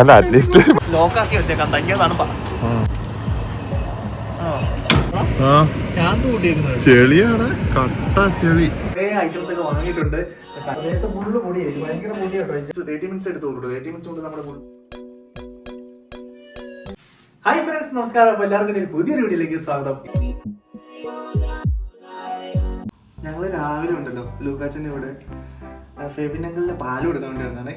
അല്ല അറ്റ്ലീസ്റ്റ് ലോക്കാക്കി വെച്ചേക്കാം. തയ്യ തണുപ്പാ ചാന്ത് കൂട്ടിയിരുന്നത് ചെളിയാണ്. കട്ട ചെളി. ഐറ്റംസ് ഒക്കെ വാങ്ങിയിട്ടുണ്ട്. ഫുള്ള് പൊടിയായി ഭയങ്കര പൊടിയാട്ടോ തേർട്ടി മിനിറ്റ്സ് എടുത്ത് കൊടുത്തു. തേർട്ടി മിനിറ്റ്സ് കൊണ്ട് നമ്മുടെ ഹായ് ഫ്രണ്ട്സ് നമസ്കാരം. അപ്പൊ എല്ലാവർക്കും ഒരു പുതിയൊരു വീഡിയോയിലേക്ക് സ്വാഗതം. ഞങ്ങൾ രാവിലെ ഉണ്ടല്ലോ. ലൂക്കാച്ചന്റെ ഇവിടെ ഫെബിനങ്ങളിലെ പാൽ കൊടുക്കാൻ വേണ്ടി വന്നാണേ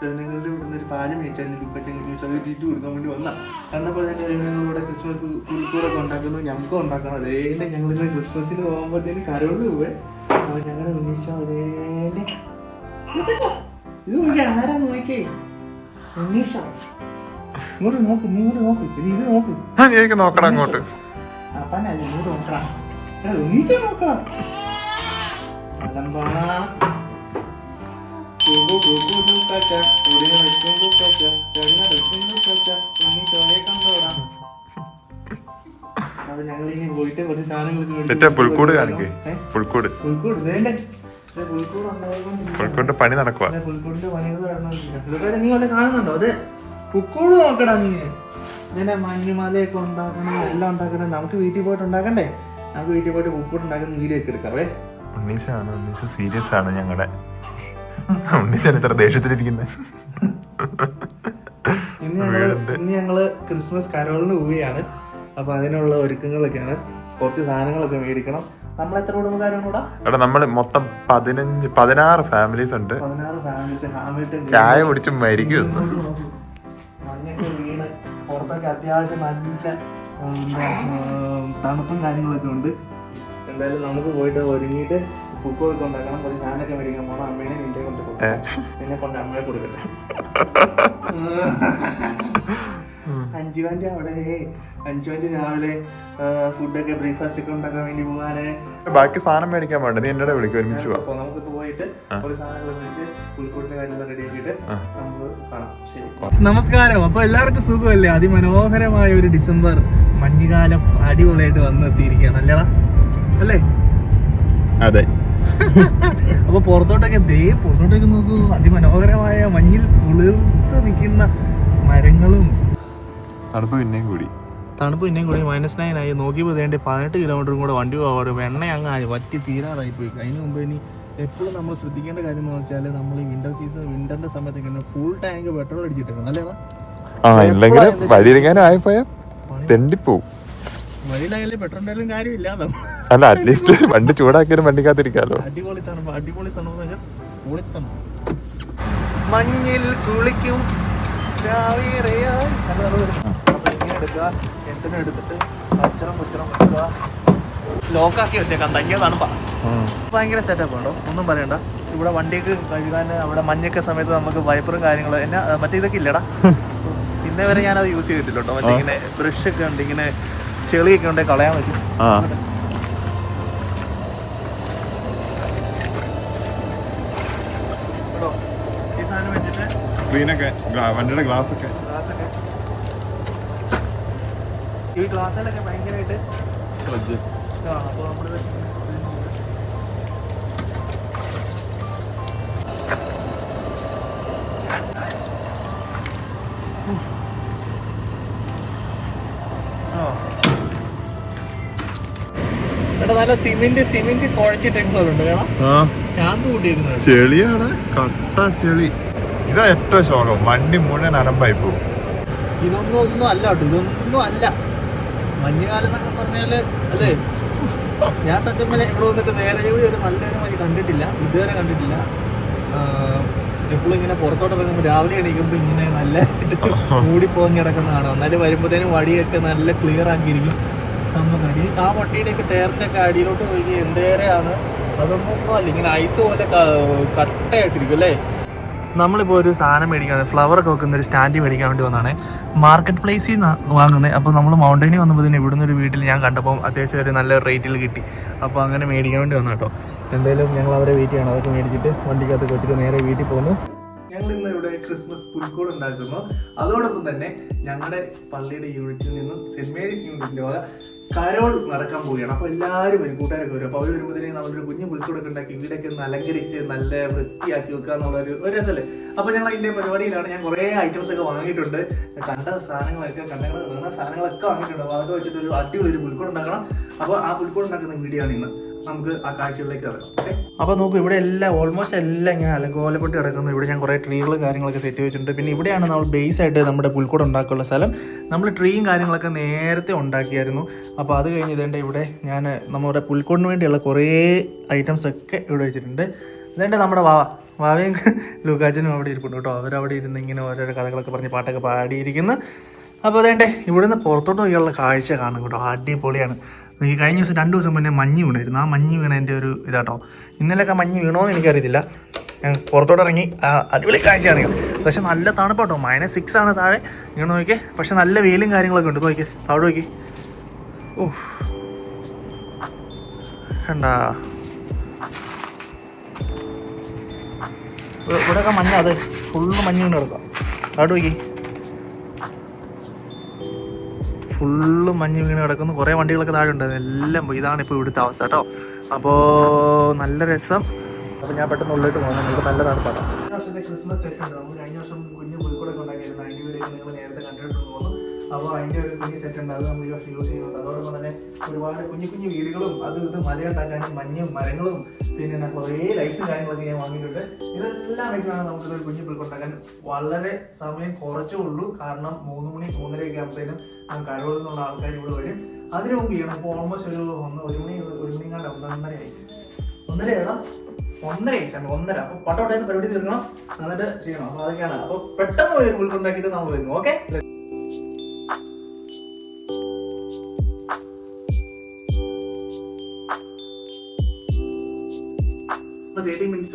ഫെബിനങ്ങളുടെ ഇവിടുന്ന് ഒരു പാൽ മേടിച്ചാൽ അത് ചതിട്ടിട്ട് കൊടുക്കാൻ വേണ്ടി വന്ന. കണ്ടപ്പോൾ തന്നെ ഫെബിനങ്ങളിലൂടെ ക്രിസ്മസ് കുളിക്കൂറൊക്കെ ഉണ്ടാക്കുന്നു ഞങ്ങൾക്കും ഉണ്ടാക്കണം. അതേ ഞങ്ങൾ ഇന്ന് ക്രിസ്മസിന് പോകുമ്പോഴത്തേന് കരോളിന് പോവേ. അപ്പൊ ഞങ്ങളുടെ ഉണ്ണീശോ അതേ ഇത് നോക്കി ആരാ നോക്കേ ഉണ്ണീശോ ഇങ്ങോട്ട് നോക്ക് നീ ഇങ്ങോട്ട് നോക്ക്. ഇനി ഇത് നോക്ക്. എനിക്ക് നോക്കണം അങ്ങോട്ട്. അപ്പനല്ല ഇങ്ങോട്ട് നോക്കടാ അലമ്പാ. പുൽക്കൂട് കാണിക്കേ? പുൽക്കൂട്. പുൽക്കൂട് വേണ്ടേ? പുൽക്കൂട് ഉണ്ടായതുകൊണ്ട് പുൽക്കൂട് പണി നടക്കുക അതെ, പുൽക്കൂടിന്റെ പണികൾ നടന്നുകൊണ്ടിരിക്കുകയാണ്. ഇതൊക്കെ നീ വല്ല കാണുന്നുണ്ടോ? അത് പുൽക്കൂട് നോക്കടാ നീ. ഇങ്ങനെ മഞ്ഞുമലയൊക്കെ ഉണ്ടാക്കണം എല്ലാം ഉണ്ടാക്കണം. നമുക്ക് വീട്ടിൽ പോയിട്ട് ഉണ്ടാക്കണ്ടേ? നമുക്ക് വീട്ടിൽ പോയിട്ട് പുൽക്കൂട് ഉണ്ടാക്കുന്ന വീഡിയോ ഒക്കെ എടുക്കാവേ ഉണ്ണീഷാണ് ഉണ്ണീശ സീരിയസ് ആണ് ഞങ്ങളുടെ ഉണ്ണീശാണ് ഇത്ര ദേഷ്യത്തിലിരിക്കുന്നത് ഇനി ഞങ്ങൾ ഇനി ഇന്ന് ഞങ്ങൾ ക്രിസ്മസ് കരോളിന് പോവുകയാണ്. അപ്പൊ അതിനുള്ള ഒരുക്കങ്ങളൊക്കെയാണ്. കുറച്ച് സാധനങ്ങളൊക്കെ മേടിക്കണം. നമ്മൾ എത്ര കുടുംബക്കാരാണ് കൂടെ എടാ നമ്മൾ മൊത്തം പതിനഞ്ച് പതിനാറ് ഫാമിലീസ് ഉണ്ട്. പതിനാറ് ഫാമിലീസ് ഹാമിൽട്ടൺ ചായ കുടിച്ച് മരിക്കും മഞ്ഞൊക്കെ വീണ് പുറത്തൊക്കെ അത്യാവശ്യം നല്ല ഉം, തണുപ്പും കാര്യങ്ങളൊക്കെ ഉണ്ട്. എന്തായാലും നമുക്ക് പോയിട്ട് ഒരുങ്ങിയിട്ട് കുക്കൊക്കെ ഉണ്ടാക്കണം ഒരു സാധനമൊക്കെ മേടിക്കാൻ പോകണം അമ്മേനെ നിന്റെ കൊണ്ട് കൊടുക്കാം നിന്നെ കൊണ്ട് അമ്മയെ കൊടുക്കട്ടെ. അഞ്ചുവാന്റെ അവിടെ അഞ്ചുവാന്റെ രാവിലെ ഫുഡൊക്കെ ബ്രേക്ക്ഫാസ്റ്റ് ഒക്കെ ഉണ്ടാക്കാൻ വേണ്ടി പോകാന് ബാക്കി സാധനം മേടിക്കാൻ വേണ്ട. നീ എന്നോട് വിളിക്കും ഒരുമിച്ച് പോവാം അപ്പൊ നമുക്ക് പോയിട്ട് ഒരു സാധനങ്ങൾ നമസ്കാരം. അപ്പൊ എല്ലാവർക്കും സുഖമല്ലേ? അതിമനോഹരമായ ഒരു ഡിസംബർ മഞ്ഞുകാലം അടിപൊളിയായിട്ട് വന്നെത്തിയിരിക്കുകയാണ്. അല്ലേടാ? അല്ലേ? അതെ. അപ്പൊ പുറത്തോട്ടൊക്കെ ദേ പുറത്തോട്ടൊക്കെ നോക്കുന്നു അതിമനോഹരമായ മഞ്ഞിൽ കുളിർത്ത് നിൽക്കുന്ന മരങ്ങളും. തണുപ്പ് പിന്നെയും കൂടി. തണുപ്പ് പിന്നെയും കൂടി മൈനസ് നയൻ ആയി. നോക്കിയപ്പോൾ വേണ്ടി പതിനെട്ട് കിലോമീറ്ററും കൂടെ വണ്ടി പോകാറും എണ്ണ അങ്ങ് വറ്റി തീരാറായി പോയി. അതിന് മുമ്പ് ഇനി എപ്പോഴും നമ്മൾ ശ്രദ്ധിക്കേണ്ട കാര്യം എന്ന് വെച്ചാൽ നമ്മൾ ഈ വിന്റർ സീസൺ വിന്ററിന്റെ സമയത്തൊക്കെ ഫുൾ ടാങ്ക് പെട്രോൾ അടിച്ചിട്ടുണ്ട് അല്ലേ ആ ഇല്ലെങ്കിൽ വഴിയിലെങ്ങാനും ആയിപ്പോയാ തെണ്ടിപ്പോവും. വഴിയിലായാലും കാര്യമില്ല. അല്ല അറ്റ്ലീസ്റ്റ് വണ്ടി ചൂടാക്കിയാലും വണ്ടിക്കാത്തിരിക്കാലോ അടിപൊളി തണുപ്പ് അടിപൊളി തണുപ്പ് എന്ന് വെച്ചാൽ പൊളി തണുപ്പ്. മഞ്ഞിൽ കുളിക്കും. എടുത്തിട്ട്? വെക്കുക ലോക്കാക്കി വെച്ചേക്കാം. തണുപ്പാ. ഭയങ്കര സെറ്റപ്പ് ഉണ്ടോ? ഒന്നും പറയണ്ട. ഇവിടെ വണ്ടിക്ക് കഴുകാൻ അവിടെ മഞ്ഞൊക്കെ സമയത്ത് നമുക്ക് വൈപ്പറും കാര്യങ്ങളും എന്നാ മറ്റേ ഇതൊക്കെ ഇല്ലടാ. ഇന്നേ വരെ ഞാനത് യൂസ് ചെയ്തിട്ടില്ല കേട്ടോ. മറ്റേ ഇങ്ങനെ ബ്രഷ് ഒക്കെ ഉണ്ട് ഇങ്ങനെ ചെളിയൊക്കെ ഉണ്ടെങ്കിൽ കളയാൻ പറ്റും. ആ. സ്ക്രീനൊക്കെ വണ്ടിയുടെ ഗ്ലാസ് ഒക്കെ ഈ ഗ്ലാസ്സിലൊക്കെ ഭയങ്കരമായിട്ട് ആ അപ്പോൾ നമ്മൾ നല്ല സിമെന്റ് സിമെന്റ് ചാന്ത് കൂട്ടിയിരുന്നത്. ചെളിയാണ്. കട്ട ചെളി. ഇതാ ഏറ്റവും ശോകം. വണ്ടി മുഴുവൻ അരമ്പായി പോകും. ഇതൊന്നും ഒന്നും അല്ല കേട്ടോ. ഇതൊന്നും അല്ല. മഞ്ഞുകാലം എന്നൊക്കെ പറഞ്ഞാൽ അല്ലേ? ഞാൻ സത്യം പറഞ്ഞാൽ ഇവിടെ വന്നിട്ട് നേരെ ഒരു നല്ലൊരു മഞ്ഞ് കണ്ടിട്ടില്ല. ഇതുവരെ കണ്ടിട്ടില്ല. എപ്പോഴും ഇങ്ങനെ പുറത്തോട്ട് ഇറങ്ങുമ്പോൾ രാവിലെ എണീക്കുമ്പോൾ ഇങ്ങനെ നല്ല മൂടി പോങ്ങി കിടക്കുന്ന എന്നാലും വരുമ്പോഴത്തേനും വടിയൊക്കെ നല്ല ക്ലിയർ ആക്കിയിരിക്കും. സംഭവം അടി ആ വണ്ടിയുടെയൊക്കെ ടയറിന്റെ ഒക്കെ അടിയിലോട്ട് പോയി എന്തേരെയാണ് അതൊന്നും അല്ല ഇങ്ങനെ ഐസ് പോലെ കട്ടയായിട്ടിരിക്കും അല്ലേ? നമ്മളിപ്പോൾ ഒരു സാധനം മേടിക്കാൻ ഫ്ലവർ ഒക്കെ വെക്കുന്ന ഒരു സ്റ്റാൻഡ് മേടിക്കാൻ വേണ്ടി വന്നതാണ് മാർക്കറ്റ് പ്ലേസിൽ നിന്ന് വാങ്ങുന്നത് അപ്പോൾ നമ്മൾ മൗണ്ടനിൽ വന്നപ്പോൾ ഇവിടുന്ന് ഒരു വീട്ടിൽ ഞാൻ കണ്ടപ്പോൾ അത്യാവശ്യം ഒരു നല്ല റേറ്റിൽ കിട്ടി. അപ്പോൾ അങ്ങനെ മേടിക്കാൻ വേണ്ടി വന്ന കേട്ടോ. എന്തായാലും ഞങ്ങൾ അവരെ വെയിറ്റ് ചെയ്യണം. അതൊക്കെ മേടിച്ചിട്ട് വണ്ടിക്കകത്ത് വെച്ചിട്ട് നേരെ വീട്ടിൽ പോകുന്നു ഞങ്ങൾ ഇന്ന് ഇവിടെ ക്രിസ്മസ് പുൽക്കൂട് ഉണ്ടാക്കുന്നു. അതോടൊപ്പം തന്നെ ഞങ്ങളുടെ പള്ളിയുടെ യൂണിറ്റിൽ നിന്നും സെന്റ് മേരീസ് യൂണിറ്റിന്റെ വക കരോൾ നടക്കാൻ പോവുകയാണ്. അപ്പോൾ എല്ലാവരും വരും കൂട്ടുകാരൊക്കെ വരും. അപ്പോൾ അവർ വരുമ്പോഴത്തേക്ക് നമ്മളൊരു കുഞ്ഞു പുൽക്കൂടൊക്കെ ഉണ്ടാക്കി വീടൊക്കെ ഒന്ന് അലങ്കരിച്ച് നല്ല വൃത്തിയാക്കി വെക്കുക എന്നുള്ള ഒരു രസമല്ലേ? അപ്പോൾ ഞങ്ങൾ അതിന്റെ പരിപാടിയിലാണ്. ഞാൻ കുറേ ഐറ്റംസ് ഒക്കെ വാങ്ങിയിട്ടുണ്ട്. കണ്ട സാധനങ്ങളൊക്കെ കണ്ട കണ്ട സാധനങ്ങളൊക്കെ വാങ്ങിയിട്ടുണ്ട്. അപ്പോൾ അതൊക്കെ വെച്ചിട്ട് ഒരു അടിപൊളി ഒരു പുൽക്കൂട് ഉണ്ടാക്കണം അപ്പോൾ ആ പുൽക്കൂട് ഉണ്ടാക്കുന്ന വീഡിയോ ആണ് ഇന്ന്. നമുക്ക് ആ കാഴ്ചകളിലേക്ക് ഇറങ്ങാം ഓക്കെ അപ്പോൾ നോക്കൂ ഇവിടെ എല്ലാം ഓൾമോസ്റ്റ് എല്ലാം ഇങ്ങനെ അലങ്കോലപ്പെട്ട് കിടക്കുന്നു. ഇവിടെ ഞാൻ കുറേ ട്രീകൾ കാര്യങ്ങളൊക്കെ സെറ്റ് വെച്ചിട്ടുണ്ട് പിന്നെ ഇവിടെയാണ് നമ്മൾ ബേസ് ആയിട്ട് നമ്മുടെ പുൽക്കൂട് ഉണ്ടാക്കാനുള്ള സ്ഥലം. നമ്മൾ ട്രീയും കാര്യങ്ങളൊക്കെ നേരത്തെ ഉണ്ടാക്കിയായിരുന്നു. അപ്പോൾ അത് കഴിഞ്ഞ് ഇതേണ്ട ഇവിടെ ഞാൻ നമ്മുടെ പുൽക്കൂടിന് വേണ്ടിയുള്ള കുറേ ഐറ്റംസ് ഒക്കെ ഇവിടെ വെച്ചിട്ടുണ്ട്. ഇതേണ്ട നമ്മുടെ വാവ വാവയും ലൂക്കാച്ചനും അവിടെ ഇരിപ്പുണ്ട് കേട്ടോ. അവരവിടെ ഇരുന്ന് ഇങ്ങനെ ഓരോരോ കഥകളൊക്കെ പറഞ്ഞ് പാട്ടൊക്കെ പാടിയിരിക്കുന്നു. അപ്പോൾ അതേണ്ടേ ഇവിടുന്ന് പുറത്തോട്ട് നോക്കിയുള്ള കാഴ്ച കാണും കേട്ടോ. അടിപൊളിയാണ്. ഈ കഴിഞ്ഞ ദിവസം രണ്ട് ദിവസം മുന്നേ മഞ്ഞ് വീണായിരുന്നു. ആ മഞ്ഞ് വീണതിന്റെ ഒരു ഇതാട്ടോ. ഇന്നലെയൊക്കെ മഞ്ഞ് വീണോന്ന് എനിക്കറിയത്തില്ല. ഞാൻ പുറത്തോട്ട് ഇറങ്ങി അടിപൊളി കാഴ്ചയാണ് പക്ഷെ നല്ല തണുപ്പാട്ടോ. മൈനസ് സിക്സ് ആണ് താഴെ. ഇങ്ങനെ നോക്കിയേ പക്ഷെ നല്ല വെയിലും കാര്യങ്ങളൊക്കെ ഉണ്ട്. നോക്കിയേ താഴെ നോക്കി ഓ കണ്ടാ. ഇവിടെയൊക്കെ മഞ്ഞ. അതെ. ഫുള്ള് മഞ്ഞ് കൊണ്ട് കിടക്കാം അവിടെ നോക്കി ഫുള്ള് മഞ്ഞ് വീണ് കിടക്കുന്നു. കുറേ വണ്ടികളൊക്കെ താഴെ ഉണ്ടായിരുന്നു. എല്ലാം ഇതാണ് ഇപ്പോൾ ഇവിടുത്തെ അവസ്ഥ കേട്ടോ. അപ്പോൾ നല്ല രസം. അപ്പോൾ ഞാൻ പെട്ടെന്ന് ഉള്ളിലോട്ട് പോകുന്നത് നിങ്ങൾക്ക് നല്ല തണുപ്പാണ് വർഷത്തെ ക്രിസ്മസ് സെറ്റ് ഉണ്ട് നമുക്ക് കഴിഞ്ഞ വർഷം കുഞ്ഞ് പുൽക്കൂടൊക്കെ ഉണ്ടാക്കിയിരുന്നു അതിന്റെ വീഡിയോ നിങ്ങൾ നേരത്തെ കണ്ടിട്ടുണ്ട് തോന്നുന്നു. അപ്പോൾ അതിന്റെ ഒരു കുഞ്ഞ് സെറ്റ് ഉണ്ട്. അത് നമ്മൾ ഈ വർഷം യൂസ് ചെയ്യുന്നുണ്ട്. അതോടൊപ്പം തന്നെ ഒരുപാട് കുഞ്ഞു കുഞ്ഞു വീടുകളും അതും ഇത് മലയുണ്ടാക്കാനും മഞ്ഞും മരങ്ങളും പിന്നെ കുറേ ലൈസും കാര്യങ്ങളൊക്കെ ഞാൻ വാങ്ങിയിട്ടുണ്ട്. ഇതെല്ലാം വെച്ചാണ് നമുക്കൊരു കുഞ്ഞു പുൽക്കൂടുണ്ടാക്കാൻ വളരെ സമയം കുറച്ചേ ഉള്ളൂ. കാരണം മൂന്ന് മണി മൂന്നരയൊക്കെ ആകുമ്പോഴത്തേനും കരോളിൽ നിന്നുള്ള ആൾക്കാർ ഇവിടെ വരും. അതിനു മുമ്പ് ചെയ്യണം. ഇപ്പോൾ ഓൾമോസ്റ്റ് ഒരു ഒന്ന് ഒരു മണി ഒരു മണി കണ്ട ഒന്നരയായി ഒന്നരയാണോ ഒന്നര സമയം. ഒന്നര. അപ്പോൾ പട്ടോട്ടായിരുന്നു പരിപാടി തീർക്കണം. എന്നിട്ട് ചെയ്യണം. അപ്പോൾ അതൊക്കെയാണ്. അപ്പോൾ പെട്ടെന്ന് പോയി ഉൾക്കൊണ്ടാക്കിയിട്ട് നമ്മൾ വരുന്നു. ഓക്കെ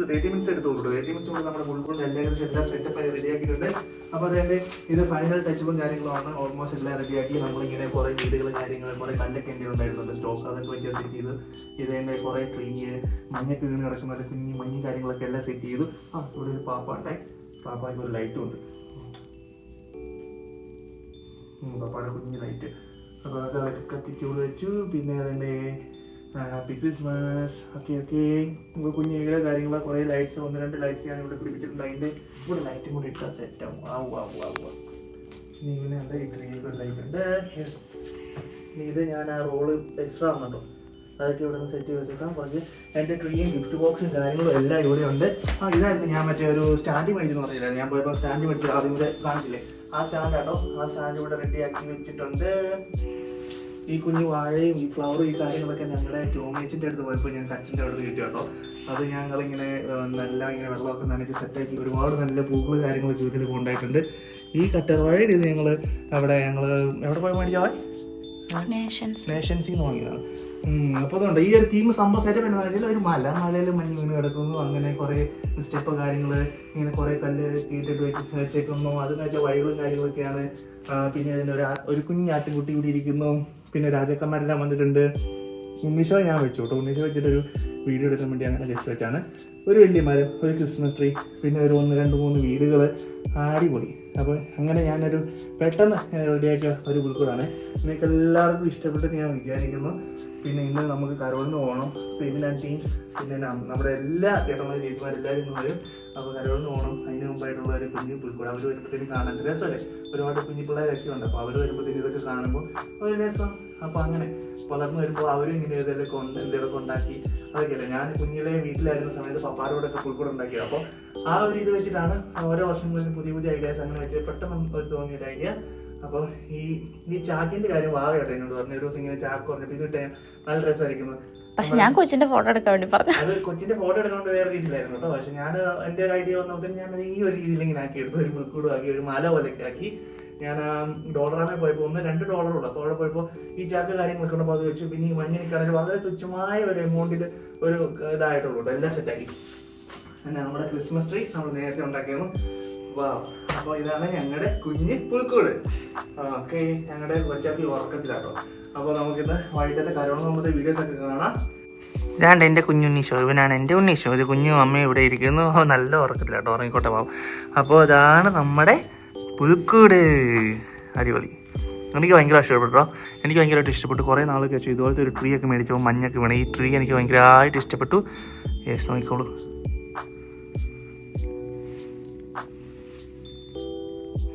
മിനിറ്റ്സ് തേർട്ടി മിനിറ്റ്സ് എടുത്തോളൂ തേർട്ടി മിനിറ്റ്സ് കൊണ്ട് നമ്മുടെ എല്ലാ ഏകദേശം എല്ലാ സെറ്റപ്പ് ആയി റെഡിയാക്കിയിട്ടുണ്ട് അപ്പോൾ അതിന്റെ ഇത് ഫൈനൽ ടച്ചപ്പും കാര്യങ്ങളുമാണ്. ഓൾമോസ്റ്റ് എല്ലാം റെഡിയാക്കി നമ്മളിങ്ങനെ കുറേ വീടുകൾ കാര്യങ്ങൾ കുറേ കല്ലൊക്കെ എന്റെ ഉണ്ടായിരുന്നുണ്ട് സ്റ്റോക്ക് അതൊക്കെ വെച്ച് സെറ്റ് ചെയ്ത് ഇത് തന്നെ കുറേ ട്രീ മഞ്ഞൊക്കെ വീണ് കിടക്കുന്ന ഒരു കുഞ്ഞി മഞ്ഞ് കാര്യങ്ങളൊക്കെ എല്ലാം സെറ്റ് ചെയ്തു. ആ ഇവിടെ ഒരു പാപ്പാട്ടെ പാപ്പായ്ക്ക് ഒരു ലൈറ്റും ഉണ്ട്. പാപ്പാടെ കുഞ്ഞ് ലൈറ്റ് അപ്പോൾ അതൊക്കെ കത്തിച്ചു വെച്ചു. പിന്നെ അതിന്റെ ഹാപ്പി ക്രിസ്മസ് ഓക്കെ ഓക്കെ നമുക്ക് കുഞ്ഞുങ്ങളെ കാര്യങ്ങൾ കുറേ ലൈറ്റ്സ് ഒന്ന് രണ്ട് ലൈറ്റ്സ് ഞാൻ ഇവിടെ പിടിപ്പിച്ചിട്ടുണ്ട്. അതിന്റെ ഇവിടെ ലൈറ്റും കൂടി ഇട്ടാൽ സെറ്റ് ആവും. ആവും ആവും ആവും ഇങ്ങനെ എന്താ ഇഡ്ലിയൊക്കെ ട്രീയിൽ ഒരു ലൈറ്റ് ഉണ്ട്. യെസ് ഇത് ഞാൻ ആ റോൾ എക്സ്ട്രാ ആവുന്നുണ്ടോ. അതൊക്കെ ഇവിടെ നിന്ന് സെറ്റ് ചെയ്ത് വെച്ചേക്കാം. കുറച്ച് എന്റെ ട്രീയും ഗിഫ്റ്റ് ബോക്സും കാര്യങ്ങളും എല്ലാം ഇവിടെ ഉണ്ട്. ആ ഇതായിരുന്നു ഞാൻ മറ്റേ ഒരു സ്റ്റാൻഡ് മേടിച്ചെന്ന് പറഞ്ഞില്ല? ഞാൻ പോയപ്പോൾ സ്റ്റാൻഡ് മേടിച്ചത് ആദ്യം ഇവിടെ കാണിച്ചില്ലേ? ആ സ്റ്റാൻഡ് ആട്ടോ ആ സ്റ്റാൻഡ് ഇവിടെ റെഡി ആക്കി വെച്ചിട്ടുണ്ട്. ഈ കുഞ്ഞു വാഴയും ഈ ഫ്ലവറും ഈ കാര്യങ്ങളൊക്കെ ഞങ്ങളെ ടോമേച്ചിന്റെ അടുത്ത് പോയപ്പോൾ ഞങ്ങൾക്ക് അച്ഛന്റെ അടുത്ത് കിട്ടി കേട്ടോ. അത് ഞങ്ങളിങ്ങനെ നല്ല ഇങ്ങനെ വെള്ളമൊക്കെ നനച്ച് സെറ്റാക്കി ഒരുപാട് നല്ല പൂക്കൾ കാര്യങ്ങൾ ജീവിതത്തിൽ കൊണ്ടായിട്ടുണ്ട് ഈ കറ്റർവാഴയുടെ ഇത് ഞങ്ങൾ അവിടെ ഞങ്ങൾ എവിടെ പോയി മേടിച്ചാൽ നേഷൻസ് നേഷൻസിൽ നിന്ന് വാങ്ങിയതാണ് അപ്പോൾ അതുകൊണ്ട് ഈ ഒരു തീം സംഭവം സെറ്റപ്പ് എന്താണെന്ന് വെച്ചാൽ ഒരു മല മലയിൽ മഞ്ഞ് വീണ് കിടക്കുന്നു. അങ്ങനെ കുറേ സ്റ്റെപ്പ് കാര്യങ്ങൾ ഇങ്ങനെ കുറേ കല്ല് കീട്ടിട്ട് വെച്ച് വെച്ചേക്കുന്നു. അതെന്ന് വെച്ചാൽ വഴികളും കാര്യങ്ങളൊക്കെയാണ്. പിന്നെ അതിന് ഒരു ഒരു കുഞ്ഞാട്ടുകുട്ടി ഇവിടെ ഇരിക്കുന്നു. പിന്നെ രാജാക്കന്മാരെല്ലാം വന്നിട്ടുണ്ട്. ഉണ്ണീശോ ഞാൻ വെച്ചു കേട്ടോ. ഉണ്ണീശോ വെച്ചിട്ടൊരു വീഡിയോ എടുക്കാൻ വേണ്ടി അങ്ങനെ ജസ്റ്റ് വെച്ചാണ്. ഒരു വലിയ മരം ഒരു ക്രിസ്മസ് ട്രീ പിന്നെ ഒരു ഒന്ന് രണ്ട് മൂന്ന് വീടുകൾ അടിപൊളി. അപ്പോൾ അങ്ങനെ ഞാനൊരു പെട്ടെന്ന് റെഡിയാക്കിയ ഒരു പുൽക്കൂടാണ്. നിങ്ങൾക്ക് എല്ലാവർക്കും ഇഷ്ടപ്പെട്ടെന്ന് ഞാൻ വിചാരിക്കുന്നു. പിന്നെ ഇന്ന് നമുക്ക് കരോളിന് പോകണം. പിന്നെ ഞാൻ ടീംസ് പിന്നെ നമ്മുടെ എല്ലാ ചേട്ടന്മാരും ചേച്ചിമാരെല്ലാവരും ഇന്ന് വരും. അപ്പോൾ കരോളിന് പോകണം അതിന് മുമ്പായിട്ടുള്ള ഒരു കുഞ്ഞു പുൽക്കൂട്. അവർ വരുമ്പോഴത്തേക്കും കാണാൻ രസമല്ലേ? ഒരുപാട് കുഞ്ഞു പിള്ളേരൊക്കെ ഉണ്ട് അപ്പോൾ അവർ വരുമ്പോഴത്തേക്കും ഇതൊക്കെ കാണുമ്പോൾ ഒരു രസം. അപ്പോൾ അങ്ങനെ വളർന്നു വരുമ്പോൾ അവരും ഇങ്ങനെ ഏതെല്ലാം കൊണ്ട് എന്തെങ്കിലുമൊക്കെ ഉണ്ടാക്കി അതൊക്കെയല്ലേ? ഞാൻ കുഞ്ഞിലെ വീട്ടിലായിരുന്ന സമയത്ത് പപ്പാരോടൊക്കെ പുൽക്കൂട് ഉണ്ടാക്കിയത്. അപ്പോൾ ആ ഒരു ഇത് വെച്ചിട്ടാണ് ഓരോ വർഷങ്ങളിലും പുതിയ പുതിയ ഐഡിയാസ് അങ്ങനെ വെച്ച് പെട്ടെന്ന് തോന്നിയ ഒരു ഐഡിയ അപ്പോൾ ഈ ഈ ചാക്കിന്റെ കാര്യം വാവയോട്ടെ എന്നോട് പറഞ്ഞു. ഒരു ദിവസം ഇങ്ങനെ ചാക്ക് പറഞ്ഞപ്പോൾ ഇത് ഇട്ടേ നല്ല രസമായിരിക്കുന്നു പക്ഷെ ഞാൻ കൊച്ചിന്റെ ഫോട്ടോ എടുക്കാൻ വേണ്ടി പറഞ്ഞു. അത് കൊച്ചിന്റെ ഫോട്ടോ എടുക്കാൻ വേറെ രീതിയിലായിരുന്നു കേട്ടോ. പക്ഷെ ഞാൻ എന്റെ ഒരു ഐഡിയ വന്നപ്പോൾ ഞാൻ ഈ ഒരു രീതിയിൽ ഇങ്ങനെ ആക്കി എടുത്തു ഒരു മുൾക്കൂടും ആക്കി ഒരു മല പോലെയൊക്കെ ആക്കി. ഞാൻ ഡോളറാമേ പോയപ്പോൾ ഒന്ന് രണ്ട് ഡോളർ ഉള്ളു. അപ്പോൾ അവിടെ പോയപ്പോൾ ഈ ചാക്ക് കാര്യങ്ങളൊക്കെ ഉണ്ടപ്പോൾ അത് വെച്ചു. പിന്നെ ഈ മഞ്ഞിനിക്കാണെങ്കിൽ വളരെ തുച്ഛമായ ഒരു എമൗണ്ടിൽ ഒരു ഇതായിട്ടുള്ളൂ എല്ലാം സെറ്റാക്കി പിന്നെ നമ്മുടെ ക്രിസ്മസ് ട്രീ നമ്മൾ നേരത്തെ ഉണ്ടാക്കിയിരുന്നു. വാ അപ്പോൾ ഇതാണ് ഞങ്ങളുടെ കുഞ്ഞ് പുൽക്കൂട്. ഓക്കെ. ഞങ്ങളുടെ കൊച്ചാപ്പി ഉറക്കത്തിലാട്ടോ. അപ്പോൾ നമുക്കിന്ന് വൈകിട്ടത്തെ കരോണ നമ്മുടെ വീഡിയോസ് ഒക്കെ കാണാം. ഇതാണ്ട് എന്റെ കുഞ്ഞുണ്ണീശോ ഇവനാണ് എന്റെ ഉണ്ണീശോ. ഇത് കുഞ്ഞു അമ്മ ഇവിടെ ഇരിക്കുന്നു. നല്ല ഉറക്കത്തിലാട്ടോ. ഉറങ്ങിക്കോട്ടെ പാവം അപ്പോൾ അതാണ് നമ്മുടെ പുൽക്കൂട്. അടിപൊളി. എനിക്ക് ഭയങ്കര ഇഷ്ടപ്പെട്ടോ. എനിക്ക് ഭയങ്കരമായിട്ട് ഇഷ്ടപ്പെട്ടു. കുറേ നാളൊക്കെ വെച്ചു. ഇതുപോലത്തെ ഒരു ട്രീ ഒക്കെ മേടിച്ചപ്പോൾ മഞ്ഞൊക്കെ വേണം. ഈ ട്രീ എനിക്ക് ഭയങ്കരമായിട്ട് ഇഷ്ടപ്പെട്ടു. യെസ് നോക്കിക്കോളൂ.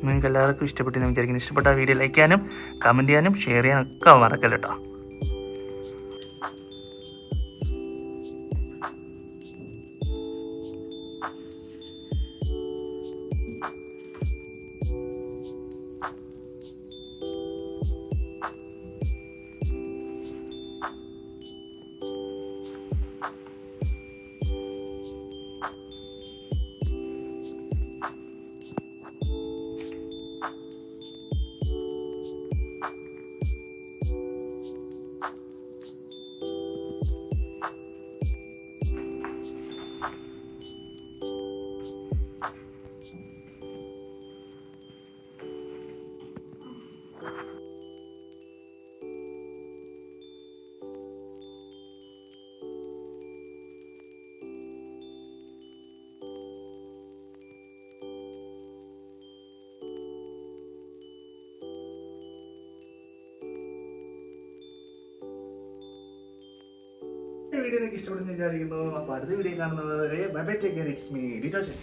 നിങ്ങൾക്ക് എല്ലാവർക്കും ഇഷ്ടപ്പെട്ടു എന്ന് വിചാരിക്കുന്നു. ഇഷ്ടപ്പെട്ട വീഡിയോ ലൈക്ക് ചെയ്യാനും കമന്റ് ചെയ്യാനും ഷെയർ ചെയ്യാനൊക്കെ മറക്കല്ല കേട്ടോ. വീഡിയോ നിങ്ങൾക്ക് ഇഷ്ടപ്പെടുന്ന വിചാരിക്കുന്നു. അപ്പോൾ അടുത്ത വീഡിയോ കാണുന്നത് വരെ bye bye take it's me ഡിറ്റോഷൻ